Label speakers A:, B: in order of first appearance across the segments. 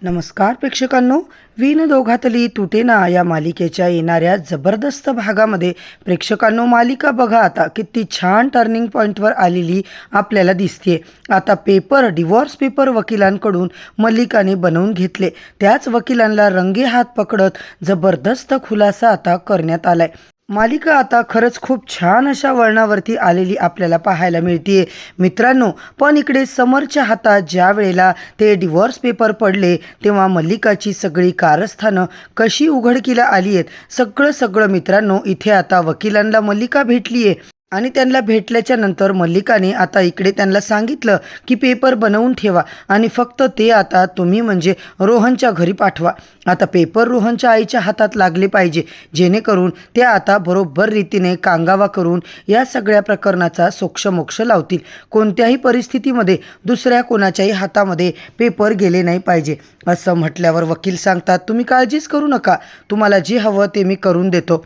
A: नमस्कार प्रेक्षकांनो. विन दोघातली तुटेना या मालिकेच्या येणाऱ्या जबरदस्त भागामध्ये प्रेक्षकांनो मालिका बघा आता. किती छान टर्निंग पॉईंटवर आलेली आपल्याला दिसते आता पेपर डिवॉर्स पेपर वकिलांकडून मल्लिकाने बनवून घेतले. त्याच वकिलांना रंगे हात पकडत जबरदस्त खुलासा आता करण्यात आलाय. मालिका आता खरंच खूप छान अशा वळणावरती आलेली आपल्याला पाहायला मिळते मित्रांनो पण इकडे समरच्या हातात ज्या वेळेला ते डिवॉर्स पेपर पडले तेव्हा मल्लिकाची सगळी कारस्थानं कशी उघडकीला आली आहेत सगळं सगळं मित्रांनो इथे आता वकिलांना मल्लिका भेटली आहे आणि त्यांना भेटल्याच्या नंतर मल्लिकाने आता इकडे त्यांना सांगितलं की पेपर बनवून ठेवा आणि फक्त ते आता तुम्ही म्हणजे रोहनच्या घरी पाठवा. आता पेपर रोहनच्या आईच्या हातात लागले पाहिजे. जेणेकरून ते आता बरोबर रीतीने कांगावा करून या सगळ्या प्रकरणाचा सोक्षमोक्ष लावतील. कोणत्याही परिस्थितीमध्ये दुसऱ्या कोणाच्याही हातामध्ये पेपर गेले नाही पाहिजे. असं म्हटल्यावर वकील सांगतात तुम्ही काळजीच करू नका. तुम्हाला जे हवं ते मी करून देतो.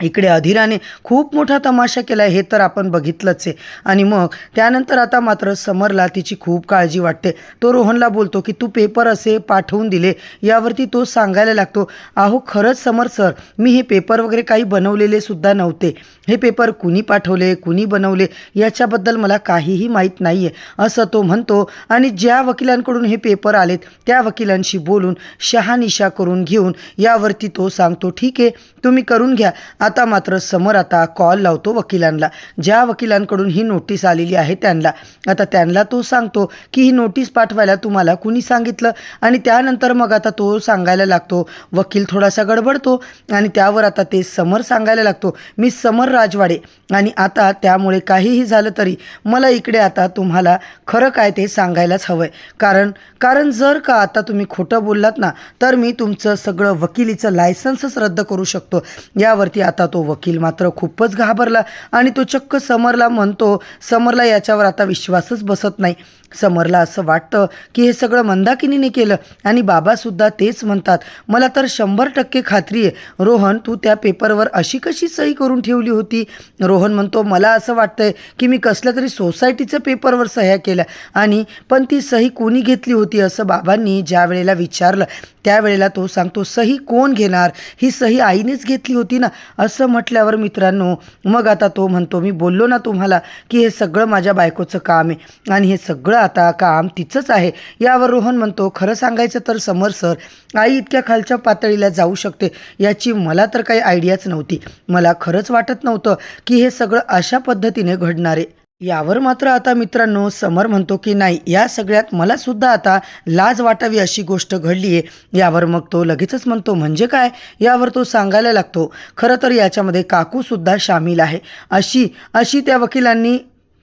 A: इकडे अधीराने खूप मोठा तमाशा केला हे तर आपण बघितलंच आहे. आणि मग त्यानंतर आता मात्र समरला तिची खूप काळजी वाटते. तो रोहनला बोलतो की तू पेपर असे पाठवून दिले यावरती तो सांगायला लागतो अहो खरंच समर सर मी हे पेपर वगैरे काही बनवलेले सुद्धा नव्हते. हे पेपर कुणी पाठवले कुणी बनवले याच्याबद्दल मला काहीही माहीत नाही आहे असं तो म्हणतो. आणि ज्या वकिलांकडून हे पेपर आलेत त्या वकिलांशी बोलून शहानिशा करून घेऊन यावरती तो सांगतो ठीक आहे तुम्ही करून घ्या. आता मात्र समर आता कॉल लावतो वकिलांना. ज्या वकिलांकडून ही नोटीस आलेली आहे त्यांना. आता त्यांना तो सांगतो की ही नोटीस पाठवायला तुम्हाला कुणी सांगितलं? आणि त्यानंतर मग आता तो सांगायला लागतो. वकील थोडासा गडबडतो आणि त्यावर आता ते समर सांगायला लागतो. मी समर राजवाडे आणि आता त्यामुळे काहीही झालं तरी मला इकडे आता तुम्हाला खरं काय ते सांगायलाच हवं आहे कारण कारण जर का आता तुम्ही खोटं बोललात ना तर मी तुमचं सगळं वकिलीचं लायसन्सच रद्द करू शकतो. यावरती आता तो वकील मात्र खूपच घाबरला आणि तो चक्क समरला म्हणतो समरला याच्यावर आता विश्वासच बसत नाही. समरला असं वाटतं की हे सगळं मंदाकिनीने केलं. आणि बाबासुद्धा तेच म्हणतात मला तर शंभर टक्के खात्री आहे. रोहन तू त्या पेपरवर अशी कशी सही करून ठेवली होती? रोहन म्हणतो मला असं वाटतंय की मी कसल्या तरी सोसायटीच्या पेपरवर सह्या केल्या. आणि पण ती सही कोणी घेतली होती असं बाबांनी ज्या वेळेला विचारलं त्यावेळेला तो सांगतो सही कोण घेणार? ही सही आईनेच घेतली होती ना? असं म्हटल्यावर मित्रांनो मग आता तो म्हणतो मी बोललो ना तुम्हाला की हे सगळं माझ्या बायकोचं काम आहे. आणि हे सगळं आता काम तिचंच आहे. यावर रोहन म्हणतो खरं सांगायचं तर समर सर आई इतक्या खालच्या पातळीला जाऊ शकते याची मला तर काही आयडियाच नव्हती. मला खरंच वाटत नव्हतं की हे सगळं अशा पद्धतीने घडणार आहे. यावर मात्र आता मित्रांनो समर म्हणतो की नाही या सगळ्यात मला सुद्धा आता लाज वाटावी अशी गोष्ट घडली आहे. यावर मग तो लगेचच म्हणतो म्हणजे काय? यावर तो सांगायला लागतो खरं तर याच्यामध्ये काकूसुद्धा सामील आहे. अशी अशी त्या वकिलांनी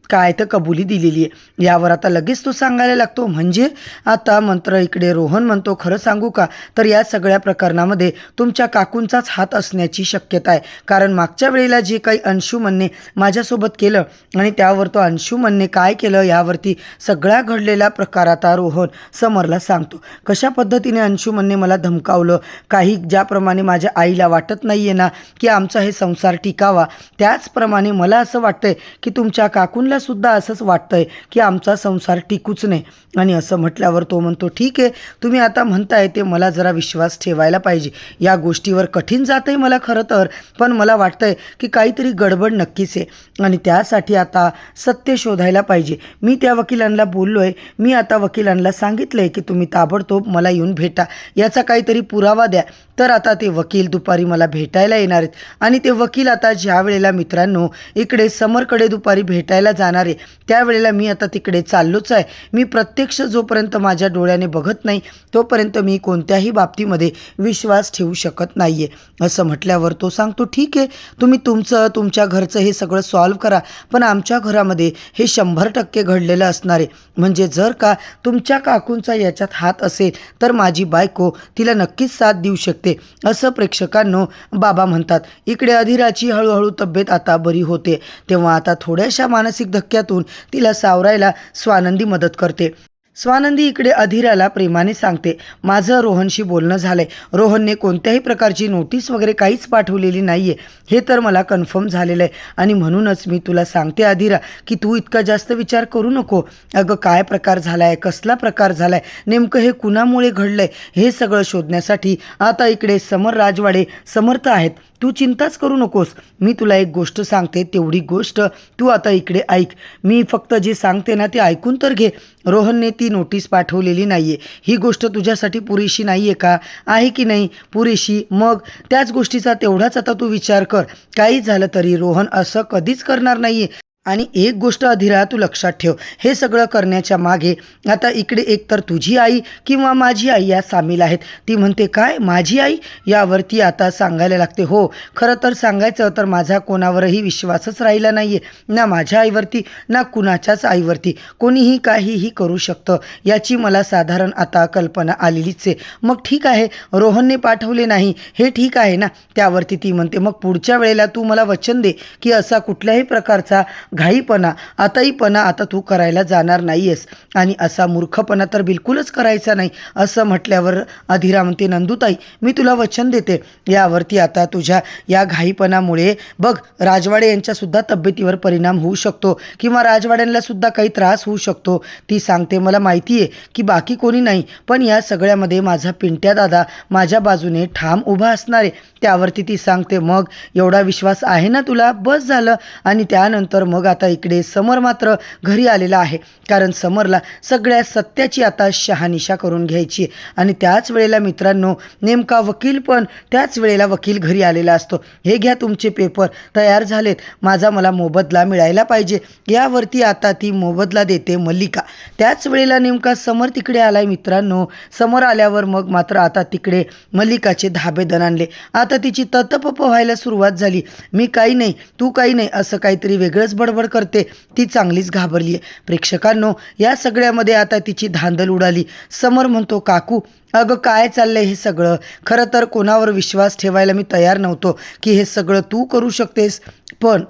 A: काय तर कबुली दिलेली आहे. यावर आता लगेच तो सांगायला लागतो म्हणजे आता मंत्र इकडे रोहन म्हणतो खरं सांगू का? तर या सगळ्या प्रकरणामध्ये तुमच्या काकूंचाच हात असण्याची शक्यता आहे. कारण मागच्या वेळेला जे काही अंशुमनने माझ्यासोबत केलं आणि त्यावर तो अंशुमनने काय केलं यावरती सगळ्या घडलेला प्रकार आता रोहन समरला सांगतो. कशा पद्धतीने अंशुमनने मला धमकावलं? काही ज्याप्रमाणे माझ्या आईला वाटत नाही आहे ना की आमचा हे संसार टिकावा? त्याचप्रमाणे मला असं वाटतंय की तुमच्या काकूंला सुद्धा असंच वाटतंय की आमचा संसार टिकूच नाही. आणि असं म्हटल्यावर तो म्हणतो ठीक आहे तुम्ही आता म्हणताय ते मला जरा विश्वास ठेवायला पाहिजे. या गोष्टीवर कठीण जातंय मला खरं तर पण मला वाटतंय की काहीतरी गडबड नक्कीच आहे. आणि त्यासाठी आता सत्य शोधायला पाहिजे. मी त्या वकिलांना बोललो आहे मी आता वकिलांना सांगितलं आहे की तुम्ही ताबडतोब मला येऊन भेटा. याचा काहीतरी पुरावा द्या. तर आता ते वकील दुपारी मला भेटायला येणार आहेत. आणि ते वकील आता ज्या वेळेला मित्रांनो इकडे समरकडे दुपारी भेटायला जाणार आहे. त्यावेळेला मी आता तिकडे चाललोच आहे. मी प्रत्यक्ष जोपर्यंत माझ्या डोळ्याने बघत नाही तोपर्यंत मी कोणत्याही बाबतीमध्ये विश्वास ठेवू शकत नाही आहे असं म्हटल्यावर तो सांगतो ठीक आहे तुम्ही तुमचं तुमच्या घरचं हे सगळं सॉल्व करा. पण आमच्या घरामध्ये हे शंभर टक्के घडलेलं असणार आहे. म्हणजे जर का तुमच्या काकूंचा याच्यात हात असेल तर माझी बायको तिला नक्कीच साथ देऊ शकते. असं प्रेक्षकांनो बाबा म्हणतात. इकडे अधिराची हळूहळू तब्येत आता बरी होते. तेव्हा आता थोड्याशा मानसिक धक्क्यातून तिला सावरायला स्वानंदी मदत करते. स्वानंदी इकडे अधिराला प्रेमाने सांगते माझं रोहनशी बोलणं झालंय. रोहनने कोणत्याही प्रकारची नोटीस वगैरे काहीच पाठवलेली नाही आहे हे तर मला कन्फर्म झालेलं आहे आणि म्हणूनच मी तुला सांगते अधिरा की तू इतका जास्त विचार करू नको. अगं काय प्रकार झाला आहे कसला प्रकार झाला आहे नेमकं हे कुणामुळे घडलं आहे हे सगळं शोधण्यासाठी आता इकडे समर राजवाडे समर्थ आहेत. तू चिंताच करू नकोस. मी तुला एक गोष्ट सांगते तेवढी गोष्ट तू आता इकडे ऐक. मी फक्त जे सांगते ना ते ऐकून तर घे. रोहनने ती नोटीस पाठवलेली नाही आहे ही गोष्ट तुझ्यासाठी पुरेशी नाही आहे का? आहे की नाही? पुरेशी. मग त्याच गोष्टीचा तेवढाच आता तू विचार कर. काही झालं तरी रोहन असं कधीच करणार नाही आहे आणि एक गोष्ट अधिरा तू लक्षात ठेव. हे सगळं करण्याच्या मागे आता इकडे एक तर तुझी आई किंवा माझी आई या सामील आहेत. ती म्हणते काय? माझी आई? यावरती आता सांगायला लागते हो खरं तर सांगायचं तर माझा कोणावरही विश्वासच राहिला नाही आहे ना माझ्या आईवरती ना कुणाच्याच आईवरती. कोणीही काहीही करू शकतं. याची मला साधारण आता कल्पना आलेलीच आहे. मग ठीक आहे. रोहनने पाठवले नाही. हे ठीक आहे ना. त्यावरती ती म्हणते मग पुढच्या वेळेला तू मला वचन दे की असा कुठल्याही प्रकारचा घाईपणा आताहीपणा आता तू करायला जाणार नाही आहेस आणि असा मूर्खपणा तर बिलकुलच करायचा नाही असं म्हटल्यावर अधिरा म्हणते नंदुताई मी तुला वचन देते. यावरती आता तुझ्या या घाईपणामुळे बघ राजवाडे यांच्यासुद्धा तब्येतीवर परिणाम होऊ शकतो किंवा राजवाड्यांनासुद्धा काही त्रास होऊ शकतो. ती सांगते मला माहिती आहे की बाकी कोणी नाही पण या सगळ्यामध्ये माझा पिंट्या दादा माझ्या बाजूने ठाम उभा असणार. आहे त्यावरती ती सांगते मग एवढा विश्वास आहे ना तुला? बस झालं. आणि त्यानंतर मग आता इकडे समर मात्र घरी आलेला आहे. कारण समरला सगळ्या सत्याची आता शहानिशा करून घ्यायची. आणि त्याच वेळेला मित्रांनो नेमका वकील पण त्याच वेळेला वकील घरी आलेला असतो. हे घ्या तुमचे पेपर. तयार झालेत. माझा मला मोबदला मिळायला पाहिजे. यावरती आता ती मोबदला देते मल्लिका. त्याच वेळेला नेमका समर तिकडे आलाय मित्रांनो. समोर आल्यावर मग मात्र आता तिकडे मल्लिकाचे धाबे आणले. आता तिची ततपप व्हायला सुरुवात झाली. मी काही नाही तू काही नाही असं काहीतरी वेगळंच बडबड करते. ती चांगलीच घाबरली आहे प्रेक्षकांनो या सगळ्यामध्ये आता तिची धांदल उडाली. समर म्हणतो काकू अगं काय चाललंय हे सगळं? खरं तर कोणावर विश्वास ठेवायला मी तयार नव्हतो की हे सगळं तू करू शकतेस. पण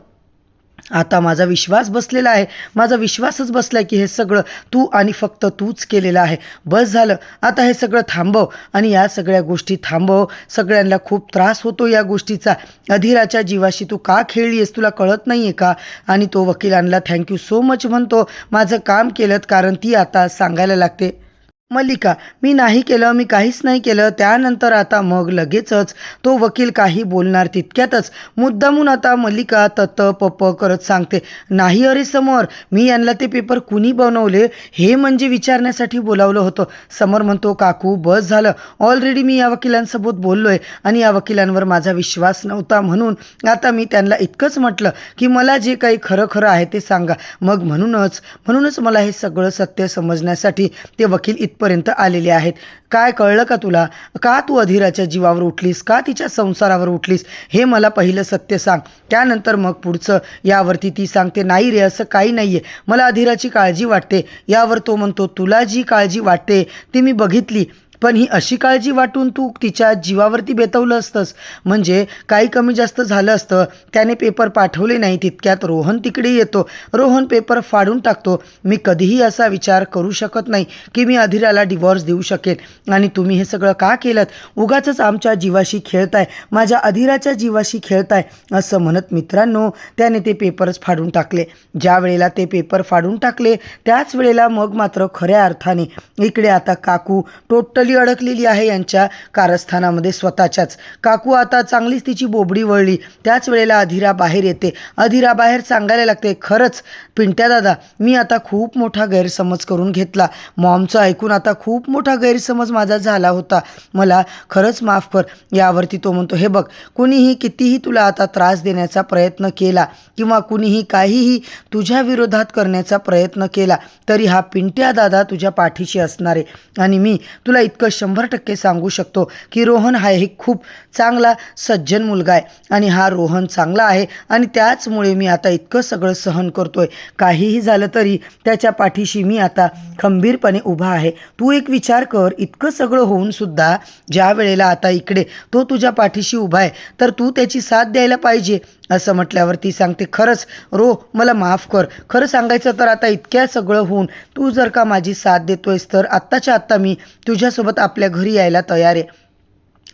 A: आता माझा विश्वास बसलेला आहे. माझा विश्वासच बसला आहे की हे सगळं तू आणि फक्त तूच केलेलं आहे. बस झालं. आता हे सगळं थांबव आणि या सगळ्या गोष्टी थांबव. सगळ्यांना खूप त्रास होतो या गोष्टीचा. अधीराच्या जीवाशी तू का खेळली आहेस तुला कळत नाही आहे का? आणि तो वकिलांना थँक्यू सो मच म्हणतो. माझं काम केलं कारण ती आता सांगायला लागते. मल्लिका मी नाही केलं मी काहीच नाही केलं. त्यानंतर आता मग लगेचच तो वकील काही बोलणार तितक्यातच. मुद्दामून आता मल्लिका तत पप करत सांगते नाही अरे समोर मी यांना ते पेपर कुणी बनवले? हे म्हणजे विचारण्यासाठी बोलावलं होतं. समोर म्हणतो काकू बस झालं. ऑलरेडी मी या वकिलांसोबत बोललो आहे आणि या वकिलांवर माझा विश्वास नव्हता म्हणून आता मी त्यांना इतकंच म्हटलं की मला जे काही खरं खरं आहे ते सांगा. मग म्हणूनच म्हणूनच मला हे सगळं सत्य समजण्यासाठी ते वकील इथपर्यंत आलेले आहेत. काय कळलं का तुला? का तू अधिराच्या जीवावर उठलीस? का तिच्या संसारावर उठलीस? हे मला पहिलं सत्य सांग. त्यानंतर मग पुढचं. यावरती ती सांगते नाही रे असं काही नाही आहे मला अधिराची काळजी वाटते. यावर तो म्हणतो तुला जी काळजी वाटते ती मी बघितली. पण ही अशी काळजी वाटून तू तिच्या जीवावरती बेतवलं असतंस. म्हणजे काही कमी जास्त झालं असतं त्याने पेपर पाठवले नाही तितक्यात रोहन तिकडे येतो. रोहन पेपर फाडून टाकतो. मी कधीही असा विचार करू शकत नाही की मी अधिराला डिवॉर्स देऊ शकेन. आणि तुम्ही हे सगळं का केलं उगाचच आमच्या जीवाशी खेळताय. माझ्या अधिराच्या जीवाशी खेळताय असं म्हणत मित्रांनो त्याने ते पेपरच फाडून टाकले. ज्या वेळेला ते पेपर फाडून टाकले त्याच वेळेला मग मात्र खऱ्या अर्थाने इकडे आता काकू टोटली अडकलेली आहे यांच्या कारस्थानामध्ये स्वतःच्याच. काकू आता चांगलीच तिची बोबडी वळली. त्याच वेळेला अधिरा बाहेर येते. अधिरा बाहेर सांगायला लागते खरंच पिंट्या दादा मी आता खूप मोठा गैरसमज करून घेतला. मॉमचं ऐकून आता खूप मोठा गैरसमज माझा झाला होता. मला खरंच माफ कर. यावरती तो म्हणतो हे बघ कुणीही कितीही तुला आता त्रास देण्याचा प्रयत्न केला किंवा कुणीही काहीही तुझ्या विरोधात करण्याचा प्रयत्न केला तरी हा पिंट्या दादा तुझ्या पाठीशी असणार आहे. आणि मी तुला इतकं शंभर टक्के सांगू शकतो की रोहन हा एक खूप चांगला सज्जन मुलगा आहे आणि हा रोहन चांगला आहे आणि त्याचमुळे मी आता इतकं सगळं सहन करतो आहे काहीही झालं तरी त्याच्या पाठीशी मी आता खंबीरपणे उभा आहे. तू एक विचार कर इतकं सगळं होऊन सुद्धा ज्या वेळेला आता इकडे तो तुझ्या पाठीशी उभा आहे तर तू त्याची साथ द्यायला पाहिजे. असं म्हटल्यावर ती सांगते खरंच रो मला माफ कर. खरं सांगायचं तर आता इतक्या सगळं होऊन तू जर का माझी साथ देतोयस तर आत्ताच्या आत्ता मी तुझ्यासोबत आपल्या घरी यायला तयार आहे.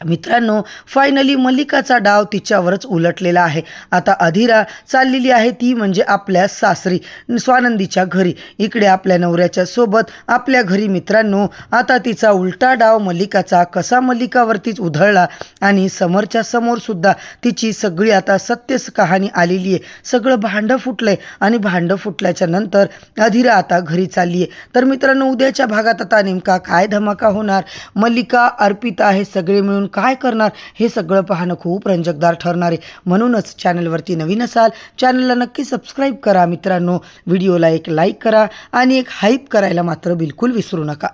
A: मित्रांनो फायनली मल्लिकाचा डाव तिच्यावरच उलटलेला आहे. आता अधिरा चाललेली आहे ती म्हणजे आपल्या सासरी स्वानंदीच्या घरी. इकडे आपल्या नवऱ्याच्या सोबत आपल्या घरी मित्रांनो आता तिचा उलटा डाव मल्लिकाचा कसा मल्लिकावरतीच उधळला आणि समोरच्या समोरसुद्धा तिची सगळी आता सत्यच कहाणी आलेली आहे. सगळं भांडं फुटलंय आणि भांडं फुटल्याच्या नंतर अधिरा आता घरी चालली आहे तर मित्रांनो उद्याच्या भागात आता नेमका काय धमाका होणार? मल्लिका अर्पिता हे सगळे मिळून. काय करणार? हे सगळं पाहणं खूप रंजकदार ठरणार आहे. म्हणूनच चॅनलवरती नवीन असाल चॅनलला नक्की सबस्क्राईब करा मित्रांनो. व्हिडिओला एक लाईक करा आणि एक हाईप करायला मात्र बिलकुल विसरू नका.